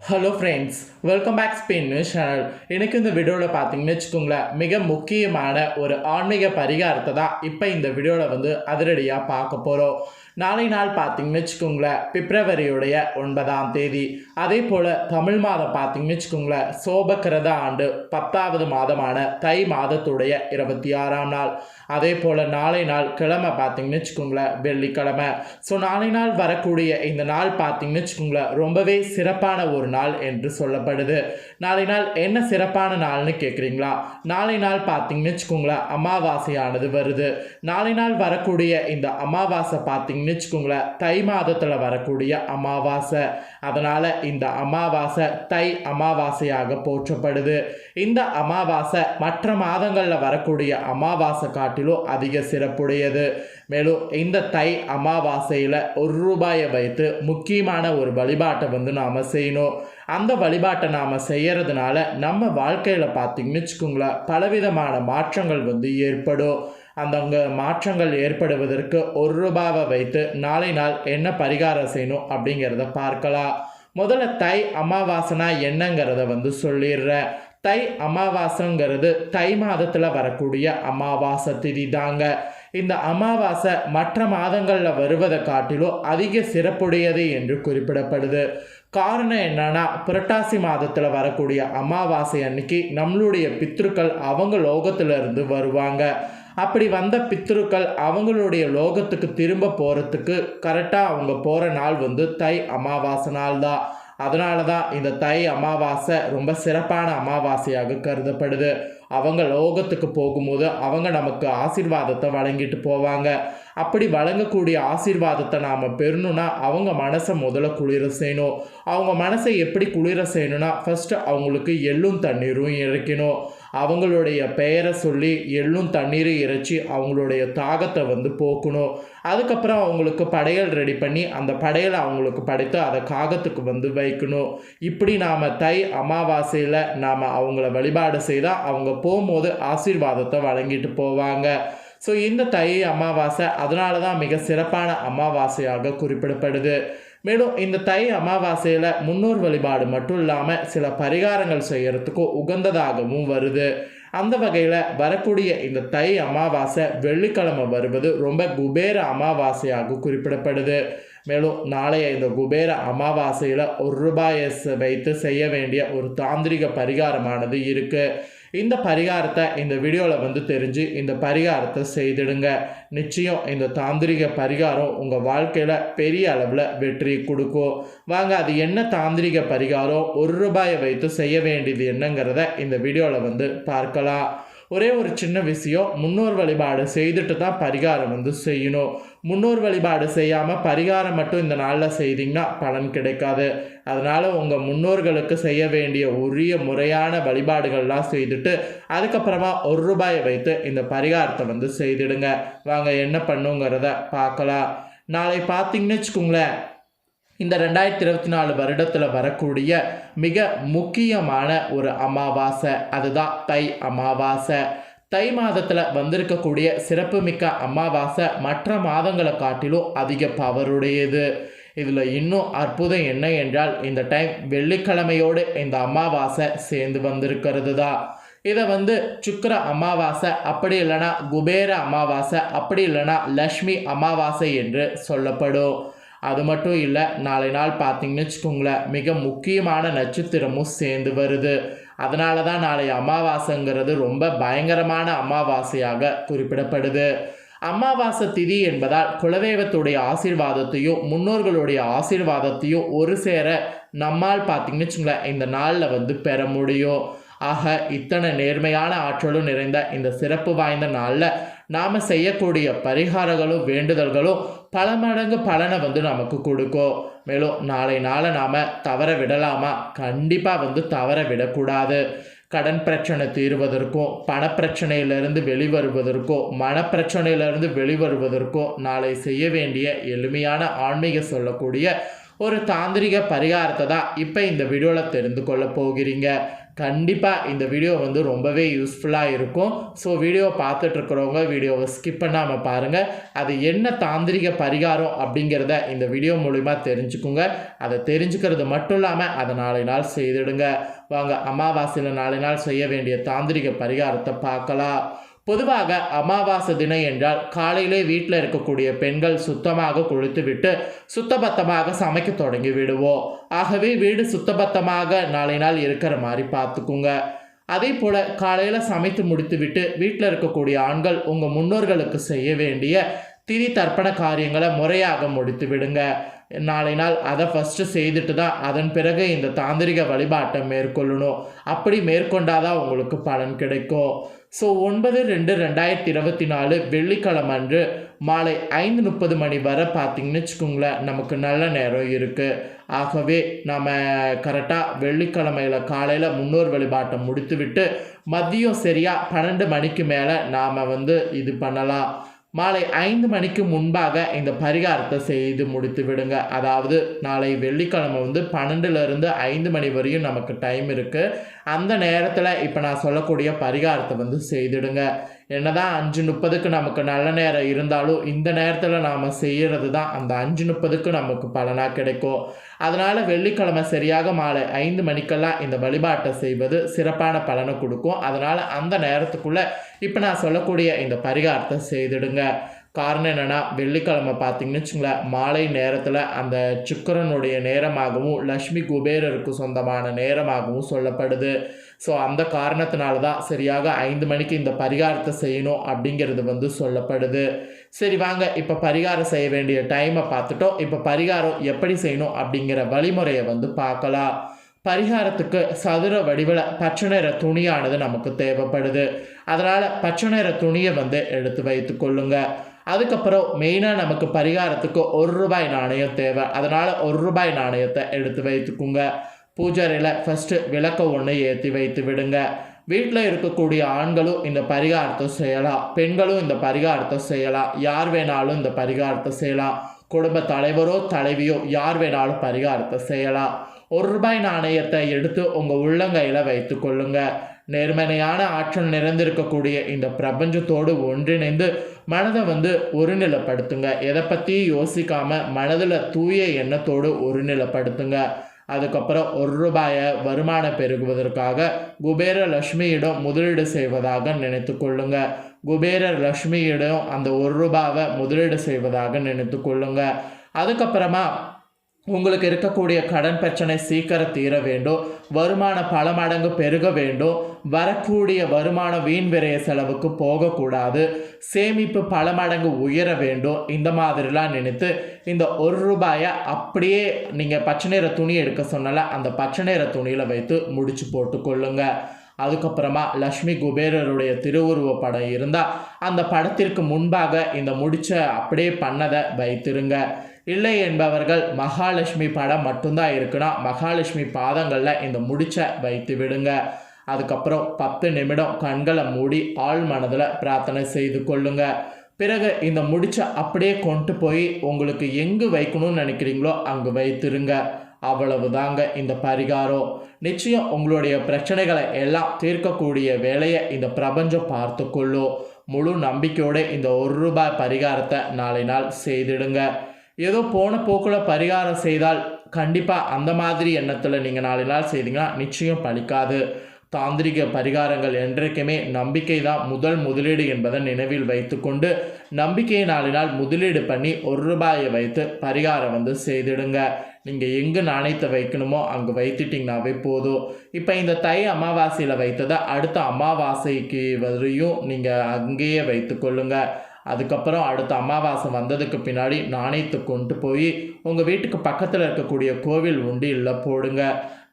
Hello friends welcome back Spain channel எனக்கு இந்த வீடியோவில் பார்த்தீங்கன்னு வச்சுக்கோங்களேன் மிக முக்கியமான ஒரு ஆன்மீக பரிகாரத்தை தான் இப்போ இந்த வீடியோவில் வந்து அதிரடியாக பார்க்க போகிறோம் நாளை நாள் பார்த்தீங்கன்னு வச்சுக்கோங்களேன் பிப்ரவரியுடைய ஒன்பதாம் தேதி. அதே போல் தமிழ் மாதம் பார்த்தீங்கன்னு வச்சுக்கோங்களேன் சோபக்கிரத ஆண்டு பத்தாவது மாதமான தை மாதத்துடைய இருபத்தி ஆறாம் நாள். அதே போல் நாளை நாள் கிழமை பார்த்தீங்கன்னு வச்சுக்கோங்களேன் வெள்ளிக்கிழமை. ஸோ நாளை நாள் வரக்கூடிய இந்த நாள் பார்த்தீங்கன்னு வச்சுக்கோங்களேன் ரொம்பவே சிறப்பான ஒரு நாள் என்று சொல்லப்படுது. நாளை நாள் என்ன சிறப்பான நாள்னு கேட்குறீங்களா நாளை நாள் பார்த்தீங்கன்னு வச்சுக்கோங்களேன் அமாவாசையானது வருது. நாளை நாள் வரக்கூடிய இந்த அமாவாசை பார்த்தீங்கன்னு வச்சுக்கோங்களேன். தை மாதத்தில் வரக்கூடிய அமாவாசை. அதனால் இந்த அமாவாசை தை அமாவாசையாக போற்றப்படுது. இந்த அமாவாசை மற்ற மாதங்களில் வரக்கூடிய அமாவாசை காட்டிலும் அதிக சிறப்புடையது. மேலும் இந்த தை அமாவாசையில் ஒரு ரூபாயை வைத்து முக்கியமான ஒரு வழிபாட்டை வந்து நாம் செய்யணும். அந்த வழிபாட்டை நாம் செய்கிறதுனால நம்ம வாழ்க்கையில் பார்த்திங்கன்னு வச்சுக்கோங்களேன் பலவிதமான மாற்றங்கள் வந்து ஏற்படும். அந்த அங்கே மாற்றங்கள் ஏற்படுவதற்கு ஒரு ரூபாவை வைத்து நாளை நாள் என்ன பரிகாரம் செய்யணும் அப்படிங்கிறத பார்க்கலாம். முதல்ல தை அமாவாசைனா என்னங்கிறத வந்து சொல்லிடுறேன் தை அமாவாசைங்கிறது தை மாதத்தில் வரக்கூடிய அமாவாசை திதி தாங்க இந்த அமாவாசை மற்ற மாதங்களில் வருவதை காட்டிலும் அதிக சிறப்புடையது என்று குறிப்பிடப்படுது. காரணம் என்னன்னா புரட்டாசி மாதத்தில் வரக்கூடிய அமாவாசை அன்னைக்கு நம்மளுடைய பித்ருக்கள் அவங்க லோகத்திலிருந்து வருவாங்க. அப்படி வந்த பித்ருக்கள் அவங்களுடைய லோகத்துக்கு திரும்ப போகிறதுக்கு கரெக்டாக அவங்க போகிற நாள் வந்து தை அமாவாசை நாள் தான் அதனால தான் இந்த தை அமாவாசை ரொம்ப சிறப்பான அமாவாசையாக கருதப்படுது. அவங்க லோகத்துக்கு போகும்போது அவங்க நமக்கு ஆசீர்வாதத்தை வழங்கிட்டு போவாங்க. அப்படி வழங்கக்கூடிய ஆசீர்வாதத்தை நாம் பெறணும்னா அவங்க மனசை முதல்ல குளிர செய்யணும். அவங்க மனசை எப்படி குளிர செய்யணும்னா ஃபஸ்ட்டு அவங்களுக்கு எள்ளும் தண்ணீரும் இறைக்கணும். அவங்களுடைய பெயரை சொல்லி எள்ளும் தண்ணீரும் இறைச்சி அவங்களுடைய தாகத்தை வந்து போக்கணும். அதுக்கப்புறம் அவங்களுக்கு படையல் ரெடி பண்ணி அந்த படையலை அவங்களுக்கு படைத்து அதை காகத்துக்கு வந்து வைக்கணும். இப்படி நாம் தை அமாவாசையில் நாம் அவங்கள வழிபாடு செய்தால் அவங்க போகும்போது ஆசீர்வாதத்தை வழங்கிட்டு போவாங்க. ஸோ இந்த தை அமாவாசை அதனால தான் மிக சிறப்பான அமாவாசையாக குறிப்பிடப்படுது. மேலும் இந்த தை அமாவாசையில் முன்னோர் வழிபாடு மட்டும் இல்லாமல் சில பரிகாரங்கள் செய்கிறதுக்கும் உகந்ததாகவும் வருது. அந்த வகையில் வரக்கூடிய இந்த தை அமாவாசை வெள்ளிக்கிழமை வருவது ரொம்ப குபேர அமாவாசையாக குறிப்பிடப்படுது. மேலும் நாளைய இந்த குபேர அமாவாசையில் ஒரு ரூபாயை வைத்து செய்ய வேண்டிய ஒரு தாந்திரிக பரிகாரமானது இருக்குது இந்த பரிகாரத்தை இந்த வீடியோவில் வந்து தெரிஞ்சு இந்த பரிகாரத்தை செய்திடுங்க. நிச்சயம் இந்த தாந்திரிக பரிகாரம் உங்கள் வாழ்க்கையில் பெரிய அளவில் வெற்றி கொடுக்கும். வாங்க அது என்ன தாந்திரிக பரிகாரம்? ஒரு ரூபாயை வைத்து செய்ய வேண்டியது என்னங்கிறத இந்த வீடியோவில் வந்து பார்க்கலாம். ஒரே ஒரு சின்ன விஷயம் முன்னோர் வழிபாடு செய்துட்டு தான் பரிகாரம் வந்து செய்யணும். முன்னோர் வழிபாடு செய்யாமல் பரிகாரம் மட்டும் இந்த நாளில் செய்தீங்கன்னா பலன் கிடைக்காது. அதனால் உங்கள் முன்னோர்களுக்கு செய்ய வேண்டிய உரிய முறையான வழிபாடுகள்லாம் செய்துட்டு அதுக்கப்புறமா ஒரு ரூபாயை வைத்து இந்த பரிகாரத்தை வந்து செய்திடுங்க. வாங்க என்ன பண்ணுங்கிறத பார்க்கலாம். நாளை பார்த்தீங்கன்னு வச்சுக்கோங்களேன் இந்த ரெண்டாயிரத்தி இருபத்தி நாலு வருடத்தில் வரக்கூடிய மிக முக்கியமான ஒரு அமாவாசை அதுதான் தை அமாவாசை. தை மாதத்தில் வந்திருக்கக்கூடிய சிறப்புமிக்க அமாவாசை மற்ற மாதங்களை காட்டிலும் அதிக பவருடையது. இதில் இன்னும் அற்புதம் என்ன என்றால் இந்த டைம் வெள்ளிக்கிழமையோடு இந்த அமாவாசை சேர்ந்து வந்திருக்கிறது தான் இதை வந்து சுக்கர அமாவாசை அப்படி இல்லைனா குபேர அமாவாசை அப்படி இல்லைனா லக்ஷ்மி அமாவாசை என்று சொல்லப்படும். அது மட்டும் இல்லை நாளை நாள் பார்த்தீங்கன்னு வச்சுக்கோங்களேன் மிக முக்கியமான நட்சத்திரமும் சேர்ந்து வருது. அதனால தான் நாளை அமாவாசைங்கிறது ரொம்ப பயங்கரமான அமாவாசையாக குறிப்பிடப்படுது. அமாவாசை திதி என்பதால் குலதெய்வத்துடைய ஆசீர்வாதத்தையும் முன்னோர்களுடைய ஆசீர்வாதத்தையும் ஒரு சேர நம்மால் பார்த்தீங்கன்னு வச்சுங்களேன் இந்த நாளில் வந்து பெற முடியும். ஆக இத்தனை நேர்மையான ஆற்றலும் நிறைந்த இந்த சிறப்பு வாய்ந்த நாளில் நாம் செய்யக்கூடிய பரிகாரங்களும் வேண்டுதல்களும் பல மடங்கு பலனை வந்து நமக்கு கொடுக்கும். மேலும் நாளை நாளை நாம் தவற விடலாமா? கண்டிப்பாக வந்து தவற விடக்கூடாது. கடன் பிரச்சனை தீர்வதற்கும் பணப்பிரச்சனையிலிருந்து வெளிவருவதற்கும் மனப்பிரச்சனையிலிருந்து வெளிவருவதற்கும் நாளை செய்ய வேண்டிய எளிமையான ஆன்மீக சொல்லக்கூடிய ஒரு தாந்திரிக பரிகாரத்தை தான் இப்போ இந்த வீடியோவில் தெரிந்து கொள்ள போகிறீங்க. கண்டிப்பாக இந்த வீடியோ வந்து ரொம்பவே யூஸ்ஃபுல்லாக இருக்கும். ஸோ வீடியோ பார்த்துட்டு இருக்கிறவங்க வீடியோவை ஸ்கிப் பண்ணாமல் பாருங்கள் அது என்ன தாந்திரிக பரிகாரம் அப்படிங்கிறத இந்த வீடியோ மூலிமா தெரிஞ்சுக்குங்க. அதை தெரிஞ்சுக்கிறது மட்டும் இல்லாமல் அதை நாளை நாள் செய்திடுங்க. வாங்க அமாவாசையில் நாளை நாள் செய்ய வேண்டிய தாந்திரிக பரிகாரத்தை பார்க்கலாம். பொதுவாக அமாவாசை தினம் என்றால் காலையிலே வீட்டில் இருக்கக்கூடிய பெண்கள் சுத்தமாக குளித்துவிட்டு சுத்தபத்தமாக சமைக்க தொடங்கி விடுவோம். ஆகவே வீடு சுத்தபத்தமாக நாளை நாள் இருக்கிற மாதிரி பார்த்துக்குங்க. அதே போல் காலையில் சமைத்து முடித்துவிட்டு வீட்டில் இருக்கக்கூடிய ஆண்கள் உங்கள் முன்னோர்களுக்கு செய்ய வேண்டிய திரி தர்ப்பண காரியங்களை முறையாக முடித்து விடுங்க. நாளை நாள் அதை ஃபஸ்ட்டு செய்துட்டு தான் அதன் பிறகு இந்த தாந்திரிக வழிபாட்டை மேற்கொள்ளணும். அப்படி மேற்கொண்டாதான் உங்களுக்கு பலன் கிடைக்கும். ஸோ ஒன்பது ரெண்டு ரெண்டாயிரத்தி இருபத்தி நாலு வெள்ளிக்கிழமை அன்று மாலை ஐந்து முப்பது மணி வரை பார்த்திங்கன்னு வச்சுக்கோங்களேன் நமக்கு நல்ல நேரம் இருக்குது ஆகவே நம்ம கரெக்டாக வெள்ளிக்கிழமையில் காலையில் முன்னோர் வழிபாட்டை முடித்துவிட்டு மதியம் சரியாக பன்னெண்டு மணிக்கு மேலே நாம் வந்து இது பண்ணலாம். மாலை ஐந்து மணிக்கு முன்பாக இந்த பரிகாரத்தை செய்து முடித்து விடுங்க. அதாவது நாளை வெள்ளிக்கிழமை வந்து பன்னெண்டுலேருந்து ஐந்து மணி வரையும் நமக்கு டைம் இருக்குது அந்த நேரத்தில் இப்போ நான் சொல்லக்கூடிய பரிகாரத்தை வந்து செய்திடுங்க. என்னதான் அஞ்சு முப்பதுக்கு நமக்கு நல்ல நேரம் இருந்தாலும் இந்த நேரத்தில் நாம் செய்கிறது தான் அந்த அஞ்சு முப்பதுக்கு நமக்கு பலனாக கிடைக்கும். அதனால் வெள்ளிக்கிழமை சரியாக மாலை ஐந்து மணிக்கெல்லாம் இந்த வழிபாட்டை செய்வது சிறப்பான பலனை கொடுக்கும். அதனால் அந்த நேரத்துக்குள்ளே இப்போ நான் சொல்லக்கூடிய இந்த பரிகாரத்தை செய்திடுங்க. காரணம் என்னென்னா வெள்ளிக்கிழமை பார்த்தீங்கன்னு வச்சுங்களேன் மாலை நேரத்தில் அந்த சுக்கரனுடைய நேரமாகவும் லக்ஷ்மி குபேரருக்கு சொந்தமான நேரமாகவும் சொல்லப்படுது. ஸோ அந்த காரணத்தினால தான் சரியாக ஐந்து மணிக்கு இந்த பரிகாரத்தை செய்யணும் அப்படிங்கிறது வந்து சொல்லப்படுது. சரி வாங்க இப்போ பரிகாரம் செய்ய வேண்டிய டைமை பார்த்துட்டோம். இப்போ பரிகாரம் எப்படி செய்யணும் அப்படிங்கிற வழிமுறையை வந்து பார்க்கலாம். பரிகாரத்துக்கு சதுர வடிவில் பச்சை நிற துணியானது நமக்கு தேவைப்படுது. அதனால் பச்சை நிற துணியை வந்து எடுத்து வைத்து கொள்ளுங்கள் அதுக்கப்புறம் மெயினாக நமக்கு பரிகாரத்துக்கு ஒரு ரூபாய் நாணயம் தேவை. அதனால் ஒரு ரூபாய் நாணயத்தை எடுத்து வைத்துக்குங்க. பூஜாரியில் ஃபஸ்ட்டு விளக்க ஒன்று ஏற்றி வைத்து விடுங்க. வீட்டில் இருக்கக்கூடிய ஆண்களும் இந்த பரிகாரத்தை செய்யலாம். பெண்களும் இந்த பரிகாரத்தை செய்யலாம். யார் வேணாலும் இந்த பரிகாரத்தை செய்யலாம். குடும்ப தலைவரோ தலைவியோ யார் வேணாலும் பரிகாரத்தை செய்யலாம். ஒரு ரூபாய் நாணயத்தை எடுத்து உங்கள் உள்ளங்கையில் வைத்து கொள்ளுங்க. நேர்மறையான ஆற்றல் நிறைந்திருக்கக்கூடிய இந்த பிரபஞ்சத்தோடு ஒன்றிணைந்து மனதை வந்து ஒருநிலைப்படுத்துங்க. எதை பற்றியும் யோசிக்காமல் மனதில் தூய எண்ணத்தோடு ஒருநிலைப்படுத்துங்க. அதுக்கப்புறம் ஒரு ரூபாயை வருமானம் பெருகுவதற்காக குபேர லக்ஷ்மியிடம் முதலீடு செய்வதாக நினைத்து கொள்ளுங்க. குபேரர் லக்ஷ்மியிடம் அந்த ஒரு ரூபாவை முதலீடு செய்வதாக நினைத்து கொள்ளுங்க. அதுக்கப்புறமா உங்களுக்கு இருக்கக்கூடிய கடன் பிரச்சனை சீக்கிரம் தீர வேண்டும். வருமானம் பல மடங்கு பெருக வேண்டும். வரக்கூடிய வருமானம் வீண் விரைய செலவுக்கு போகக்கூடாது. சேமிப்பு பல மடங்கு உயர வேண்டும். இந்த மாதிரிலாம் நினைத்து இந்த ஒரு ரூபாயை அப்படியே நீங்கள் பச்சை நிற துணி எடுக்க சொன்னால அந்த பச்சை நிற துணியில் வைத்து முடிச்சு போட்டு கொள்ளுங்க. அதுக்கப்புறமா லக்ஷ்மி குபேரருடைய திருவுருவ படம் இருந்தால் அந்த படத்திற்கு முன்பாக இந்த முடிச்ச அப்படியே பண்ணதை வைத்திருங்க. இல்லை என்பவர்கள் மகாலட்சுமி படம் மட்டும்தான் இருக்குன்னா மகாலட்சுமி பாதங்களில் இந்த முடிச்ச வைத்து விடுங்க. அதுக்கப்புறம் பத்து நிமிடம் கண்களை மூடி ஆள் மனதில் பிரார்த்தனை செய்து கொள்ளுங்க. பிறகு இந்த முடிச்ச அப்படியே கொண்டு போய் உங்களுக்கு எங்கு வைக்கணும்னு நினைக்கிறீங்களோ அங்கு வைத்திருங்க. அவ்வளவுதாங்க இந்த பரிகாரம். நிச்சயம் உங்களுடைய பிரச்சனைகளை எல்லாம் தீர்க்கக்கூடிய வேலையை இந்த பிரபஞ்சம் பார்த்து கொள்ளும் முழு நம்பிக்கையோடு இந்த ஒரு ரூபாய் பரிகாரத்தை நாளை நாள் செய்திடுங்க. ஏதோ போன போக்கில் பரிகாரம் செய்தால் கண்டிப்பாக அந்த மாதிரி எண்ணத்தில் நீங்கள் நாலு நாள் செய்தீங்கன்னா நிச்சயம் பலிக்காது தாந்திரிக பரிகாரங்கள் என்றைக்குமே நம்பிக்கை தான் முதல் முதலீடு என்பதை நினைவில் வைத்துக்கொண்டு நம்பிக்கையை நாலு நாள் முதலீடு பண்ணி ஒரு ரூபாயை வைத்து பரிகாரம் வந்து செய்திடுங்க. நீங்கள் எங்கே நாணயத்தை வைக்கணுமோ அங்கே வைத்துட்டிங்கனாவே போதும். இப்போ இந்த தை அமாவாசையில் வைத்ததை அடுத்த அமாவாசைக்கு வரையும் நீங்கள் அங்கேயே வைத்துக்கொள்ளுங்கள் அதுக்கப்புறம் அடுத்த அமாவாசை வந்ததுக்கு பின்னாடி நாணயத்தை கொண்டு போய் உங்கள் வீட்டுக்கு பக்கத்தில் இருக்கக்கூடிய கோவில் உண்டியில் போடுங்க.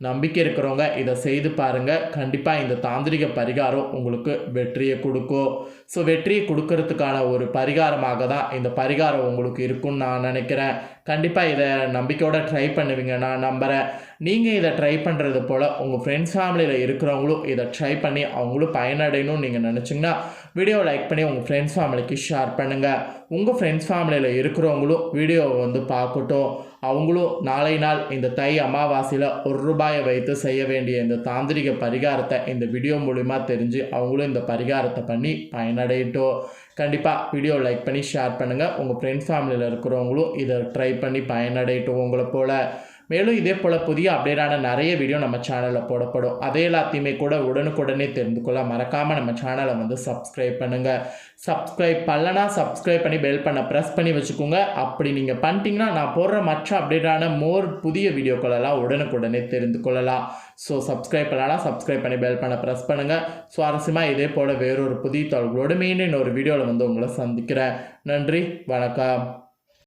நம்பிக்கை இருக்கிறவங்க இதை செய்து பாருங்கள் கண்டிப்பாக இந்த தாந்திரிக பரிகாரம் உங்களுக்கு வெற்றியை கொடுக்கும். ஸோ வெற்றியை கொடுக்கறதுக்கான ஒரு பரிகாரமாக தான் இந்த பரிகாரம் உங்களுக்கு இருக்கும்னு நான் நினைக்கிறேன். கண்டிப்பாக இதை நம்பிக்கையோட ட்ரை பண்ணுவீங்க நான் நம்புகிறேன் நீங்கள் இதை ட்ரை பண்ணுறது போல் உங்கள் ஃப்ரெண்ட்ஸ் ஃபேமிலியில் இருக்கிறவங்களும் இதை ட்ரை பண்ணி அவங்களும் பயனடையணும்னு நீங்கள் நினச்சிங்கன்னா வீடியோ லைக் பண்ணி உங்கள் ஃப்ரெண்ட்ஸ் ஃபேமிலிக்கு ஷேர் பண்ணுங்கள் உங்கள் ஃப்ரெண்ட்ஸ் ஃபேமிலியில் இருக்கிறவங்களும் வீடியோவை வந்து பார்க்கட்டும். அவங்களும் நாளை நாள் இந்த தை அமாவாசையில் ஒரு ரூபாயை வைத்து செய்ய வேண்டிய இந்த தாந்திரிக பரிகாரத்தை இந்த வீடியோ மூலிமா தெரிஞ்சு அவங்களும் இந்த பரிகாரத்தை பண்ணி பயனடையட்டும். கண்டிப்பாக வீடியோ லைக் பண்ணி ஷேர் பண்ணுங்கள் உங்கள் ஃப்ரெண்ட்ஸ் ஃபேமிலியில் இருக்கிறவங்களும் இதை ட்ரை பண்ணி பயனடையட்டும் உங்களை போல். மேலும் இதே போல் புதிய அப்டேட்டான நிறைய வீடியோ நம்ம சேனலில் போடப்படும். அதே எல்லாத்தையுமே கூட உடனுக்குடனே தெரிந்து கொள்ள மறக்காமல் நம்ம சேனலை வந்து சப்ஸ்கிரைப் பண்ணுங்கள் சப்ஸ்கிரைப் பண்ணலனா சப்ஸ்கிரைப் பண்ணி பெல் பண்ண ப்ரெஸ் பண்ணி வச்சுக்கோங்க. அப்படி நீங்கள் பண்ணிட்டீங்கன்னா நான் போடுற மற்ற அப்டேட்டான மோர் புதிய வீடியோக்களெல்லாம் உடனுக்குடனே தெரிந்து கொள்ளலாம். ஸோ சப்ஸ்கிரைப் பண்ணலாம் சப்ஸ்கிரைப் பண்ணி பெல் பண்ண ப்ரெஸ் பண்ணுங்கள் சுவாரஸ்யமாக இதே போல் வேறொரு புதிய தகவலோடு மீண்டும் இன்னொரு வீடியோவில் வந்து உங்களை சந்திக்கிறேன். நன்றி வணக்கம்.